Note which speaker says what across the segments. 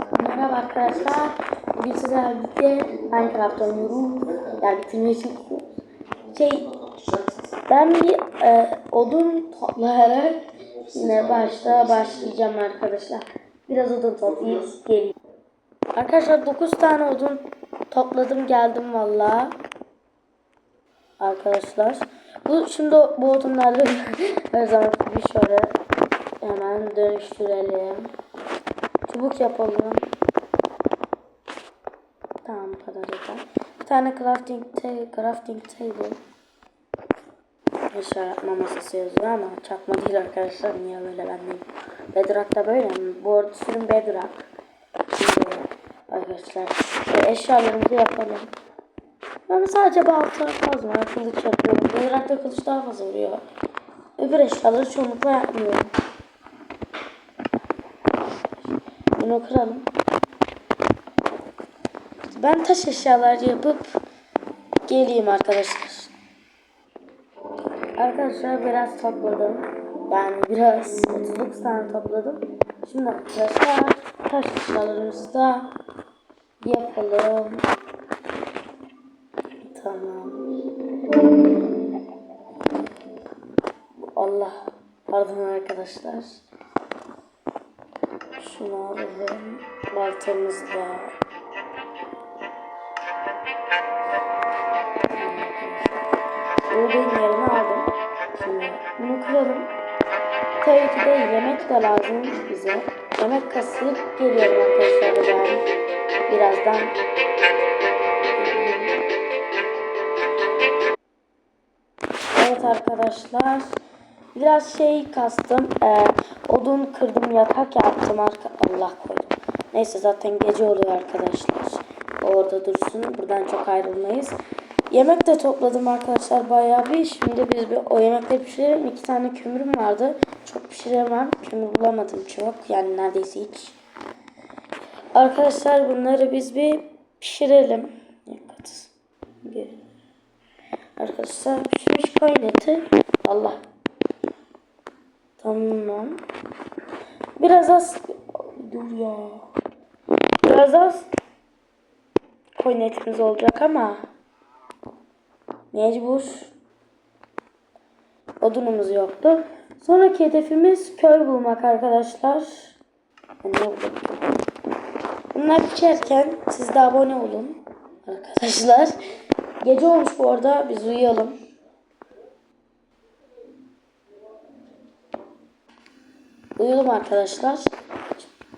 Speaker 1: Merhaba arkadaşlar. Bugün sizlerle birlikte Minecraft oynuyoruz. Yani bitirmeye çalışıyoruz. Şey, ben bir e, odun toplayarak yine başta başlayacağım arkadaşlar. Biraz odun toplayıp geleyim. Arkadaşlar 9 tane odun topladım geldim valla. Arkadaşlar. Bu şimdi bu odunları her zaman bir şöyle hemen dönüştürelim. Çubuk yapalım. Tamam kadar yeter. Bir tane crafting, ta- crafting table. Eşya yapma masası yazıyor ama çakma değil arkadaşlar. Niye böyle ben değilim. Bedrock da böyle mi? Bu arada sürüm Bedrock. Şimdi arkadaşlar eşyalarımızı yapalım. Ben sadece balta kazma, kılıç yapıyorum. Bedrock'ta kılıç daha fazla vuruyor. Öbür eşyaları çoğunlukla yapmıyorum. Bunu kıralım. Ben taş eşyalar yapıp geleyim arkadaşlar. Arkadaşlar biraz topladım. Yani biraz 39 tane topladım. Şimdi arkadaşlar taş eşyalarımızı da yapalım. Tamam. Allah pardon arkadaşlar. Şunu alalım. Baltamızı da. Buğdayın yerini aldım. Şimdi bunu kıralım. Tabii ki de yemek de lazım bize. Yemek kasıp geliyorum arkadaşlar ben. Birazdan. Evet arkadaşlar. Biraz şey kastım. Ee, odun kırdım yatak yaptım. Arka Allah koydum. Neyse zaten gece oluyor arkadaşlar. Orada dursun. Buradan çok ayrılmayız. Yemek de topladım arkadaşlar bayağı bir. Şimdi biz bir o yemekleri pişirelim. İki tane kömürüm vardı. Çok pişiremem. Kömür bulamadım çok. Yani neredeyse hiç. Arkadaşlar bunları biz bir pişirelim. Arkadaşlar pişmiş eti. Allah. Tamam. Biraz az. Dur ya. Biraz az koyun etimiz olacak ama mecbur. Odunumuz yoktu. Sonraki hedefimiz köy bulmak arkadaşlar. Bunlar pişerken siz de abone olun arkadaşlar. Gece olmuş bu arada biz uyuyalım. Uyudum arkadaşlar.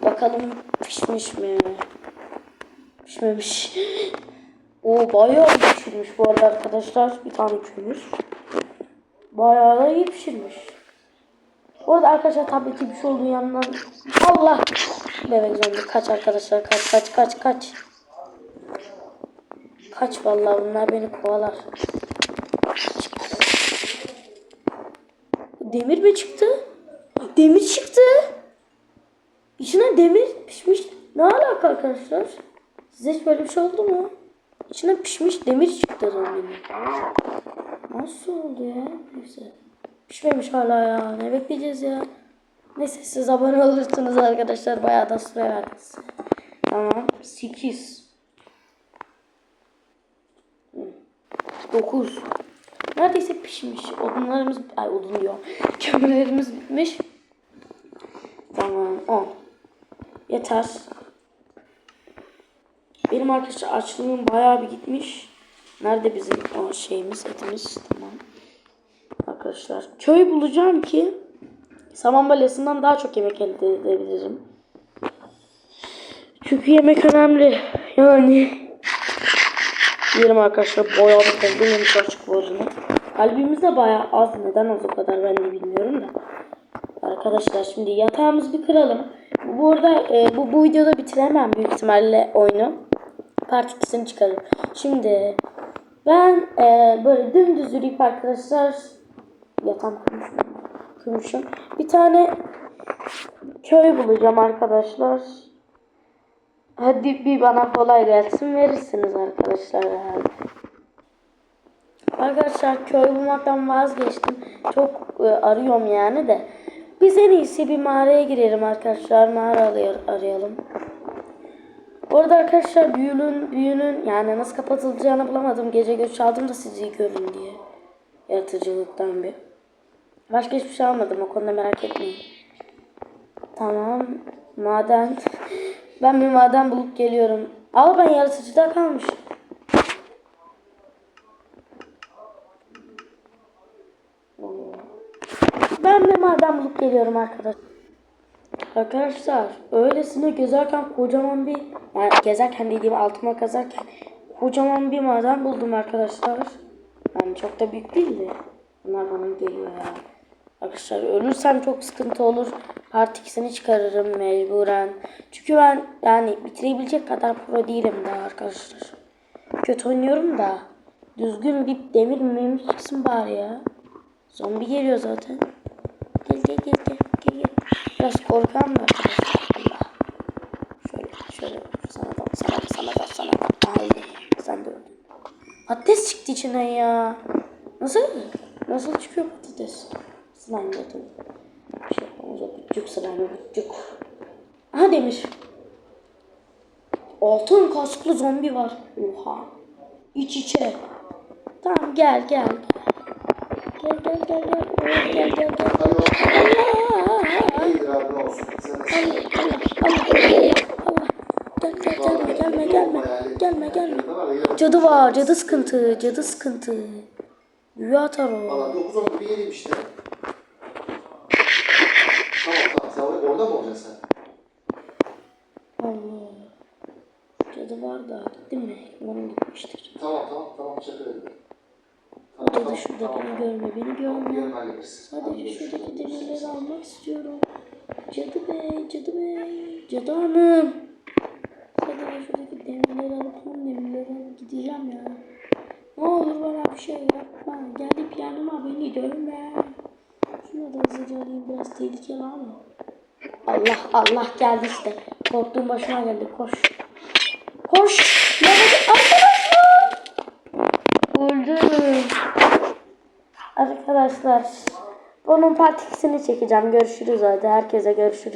Speaker 1: Bakalım pişmiş mi? Pişmemiş. O bayağı pişirmiş bu arada arkadaşlar. Bir tane kömür. Bayağı da iyi pişirmiş. Bu arada arkadaşlar tabii ki bir şey olduğu yanından Allah bebek zombi kaç arkadaşlar kaç kaç kaç kaç kaç vallahi bunlar beni kovalar demir mi çıktı demir çıktı İçine demir pişmiş ne alaka arkadaşlar size hiç böyle bir şey oldu mu İçine pişmiş demir çıktı zombinin nasıl oldu ya neyse Pişmemiş hala ya. Ne bekleyeceğiz ya? Neyse siz abone olursunuz arkadaşlar. Bayağı da süre verdiniz. Tamam. 8. 9. Neredeyse pişmiş. Odunlarımız, ay odun diyor. Kömürlerimiz bitmiş. Tamam. 10. Yeter. Benim arkadaşlar açlığım bayağı bir gitmiş. Nerede bizim o şeyimiz, etimiz? Tamam. Arkadaşlar köy bulacağım ki saman balyasından daha çok yemek elde edebilirim. Çünkü yemek önemli. Yani diyelim arkadaşlar bayağı bir fazla yemiş açık arada. Kalbimiz de bayağı az. Neden az o kadar ben de bilmiyorum da. Arkadaşlar şimdi yatağımızı bir kıralım. Bu arada e, bu, bu videoda bitiremem büyük ihtimalle oyunu. Part 2'sini çıkarım. Şimdi ben e, böyle dümdüz yürüyüp arkadaşlar yatağım kurmuşum. Bir tane köy bulacağım arkadaşlar. Hadi bir bana kolay gelsin verirsiniz arkadaşlar herhalde. Arkadaşlar köy bulmaktan vazgeçtim. Çok e, arıyorum yani de. Biz en iyisi bir mağaraya girelim arkadaşlar. Mağara arayalım. Orada arkadaşlar büyünün, büyünün yani nasıl kapatılacağını bulamadım. Gece göç aldım da sizi görün diye. Yaratıcılıktan bir. Başka hiçbir şey almadım o konuda merak etmeyin. Tamam. Maden. Ben bir maden bulup geliyorum. Al ben yaratıcıda kalmış. Ben bir maden bulup geliyorum arkadaş. Arkadaşlar öylesine gezerken kocaman bir gezerken dediğim altıma kazarken kocaman bir maden buldum arkadaşlar. Yani çok da büyük değildi. Bunlar bana geliyor ya. Arkadaşlar ölürsem çok sıkıntı olur. Part ikisini çıkarırım mecburen. Çünkü ben yani bitirebilecek kadar pro değilim daha arkadaşlar. Kötü oynuyorum da. Düzgün bir demir memir çıksın bari ya. Zombi geliyor zaten. Gel gel gel gel gel. gel. Biraz korkan da. Şöyle şöyle sana da sana da sana da sana da. Haydi. Sen de öldün. Patates çıktı içinden ya. Nasıl? Nasıl çıkıyor patates? Slime yapalım. Bir şey yapmamız o küçük slime küçük. Aha demir. Altın kasklı zombi var. Oha. İç içe. Tamam gel gel. Gel gel gel gel. Oo, Gel gel gel. Gelme gelme gelme. Gelme. Cadı var cadı sıkıntı cadı sıkıntı. Büyü atar o.
Speaker 2: Valla 9 10 bir yeriyim işte. Tamam tamam sen orada mı olacaksın sen?
Speaker 1: Allah. Cadı var da gitti mi? Umarım gitmiştir.
Speaker 2: Tamam tamam tamam şaka ederim.
Speaker 1: O cadı şurada beni görme beni görme. Sadece şuradaki demirleri almak istiyorum. Cadı bey, cadı bey, cadı hanım. Sadece şuradaki demirleri alıp son demirleri alıp gideceğim ya. Ne olur bana bir şey yapma. Gelip yanıma beni dövme. Şunu da hızlıca alayım biraz tehlikeli ama. Allah Allah geldi işte. Korktuğum başıma geldi. Koş. Koş. Yavaş arkadaşlar. Arkadaşlar bunun part ikisini çekeceğim. Görüşürüz hadi. Herkese görüşürüz.